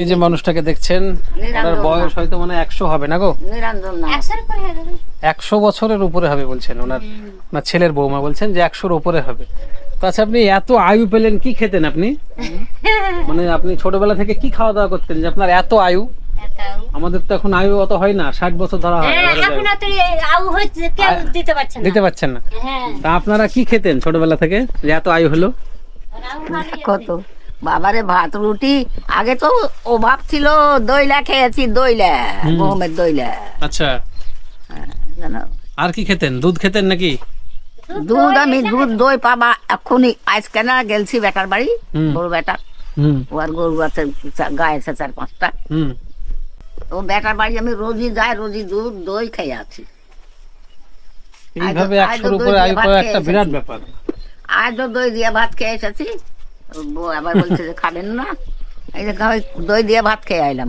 এই যে মানুষটাকে দেখছেন ওনার বয়স হয়তো মানে একশো হবে না গো? একশো বছরের উপরে হবে বলছেন ওনার ওনার ছেলের বৌমা বলছেন যে একশোর উপরে হবে। তো আচ্ছা আপনি এত আয়ু পেলেন কি খেতেন আপনি? মানে আপনি ছোটবেলা থেকে কি খাওয়া দাওয়া করতেন যে আপনার এত আয়ু? আমাদের তো এখন আয়ু অত হয় না ষাট বছর ধরা হয় হ্যাঁ, দিতে পারছেন না। হ্যাঁ। তা আপনারা কি খেতেন ছোটবেলা থেকে যে এত আয়ু হলো? কত? বাবারে ভাত রুটি আগে তো অভাব ছিল দইলা খেয়েছি দইলা গমের দইলা। আচ্ছা। আর কি খেতেন? দুধ খেতেন নাকি? দুধ আমি দুধ দই পাবা এক্ষুনি আজকে না গেলছি বেটার বাড়ি হুম। বড় বেটা। হুম। ও আর গরু আছে গায়ে আছে চার পাঁচটা। হুম। ও বেটার বাড়ি আমি রোজই যাই রোজই দুধ দই খেয়ে আছি এইভাবে আজও- একশোর উপরে দই আয়ু খেয়ে একটা। বিরাট ব্যাপার। আজও দই দিয়ে ভাত খেয়ে এসেছি। আবার বলছে যে খাবেন না। এই যে দই দিয়ে ভাত খেয়ে আইলাম।